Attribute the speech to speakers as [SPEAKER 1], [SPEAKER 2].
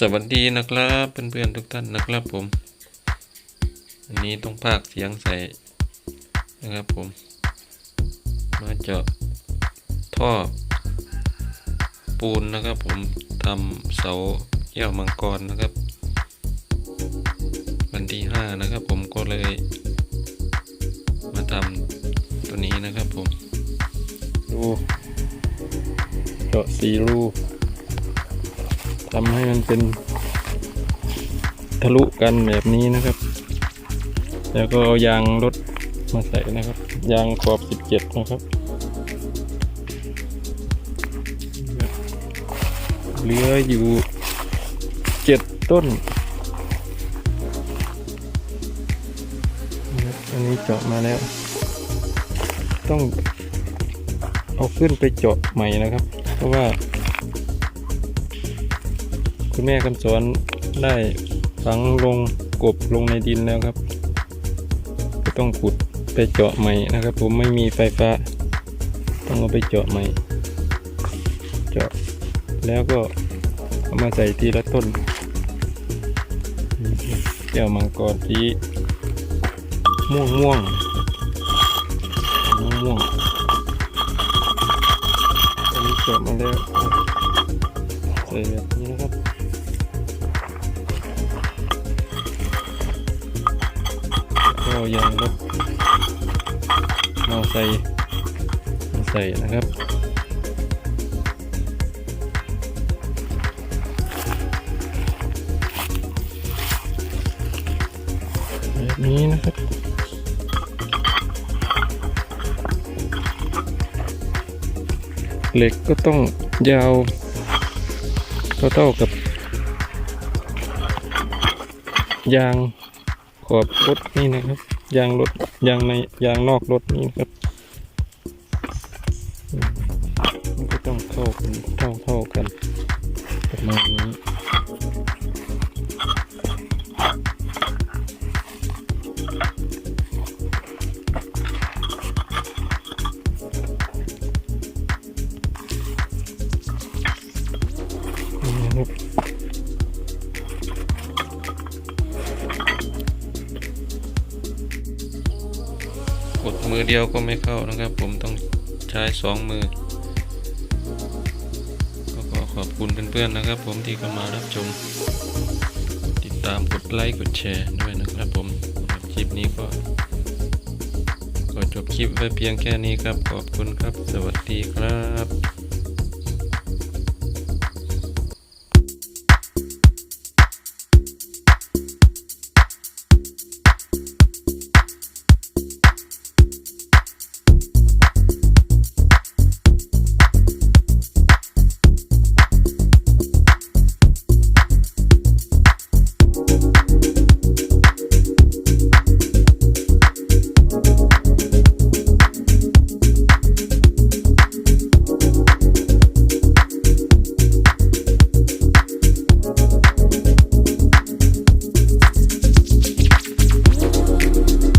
[SPEAKER 1] สวัสดีนะครับเพื่อนๆทุกท่านนะครับผมอันนี้ต้องพากเสียงใส่นะครับผม มาเจาะท่อปูนนะครับผมทำเสาแก้วมังกรนะครับ วันที่ห้านะครับผมก็เลย มาทำตัวนี้นะครับผม ดู เจาะสีรู ทำให้มันเป็นทะลุกันแบบนี้นะครับ แล้วก็เอายางรถมาใส่นะครับ ยางขอบ 17 นะครับเหลืออยู่ 7 ต้น อันนี้เจาะมาแล้ว ต้องเอาขึ้นไปเจาะใหม่นะครับ เพราะว่า คุณแม่คำสอนได้ฝังลงกบลงในดินแล้วครับก็ต้องขุดไปเจาะใหม่นะครับ ผมไม่มีไฟฟ้า ต้องเอาไปเจาะใหม่ เจาะแล้วก็เอามาใส่ทีละต้นแก้วมังกรสีม่วงม่วงม่วงม่วงอันนี้เจาะมาแล้วใส่แบบนี้นะครับ ก็ยางรถมอไซค์มาใส่นะครับแบบนี้นะครับเหล็กก็ต้องยาวเท่าๆกับยาง ขอบรถนี่นะครับยางรถยางในยางนอกรถนี่นครับมันก็ต้องเข้ากันเท่าเท่าๆกันประมาณนี้ ดมือเดียวก็ไม่เข้านะครับ ผมต้องใช้สองมือก็ขอขอบคุณเพื่อนๆนะครับ ผมที่เข้ามารับชม ติดตามกดไลค์กดแชร์ด้วยนะครับผมสคลิปนี้ก็ขอจบคลิปไว้เพียงแค่นี้ครับ ขอบคุณครับ สวัสดีครับ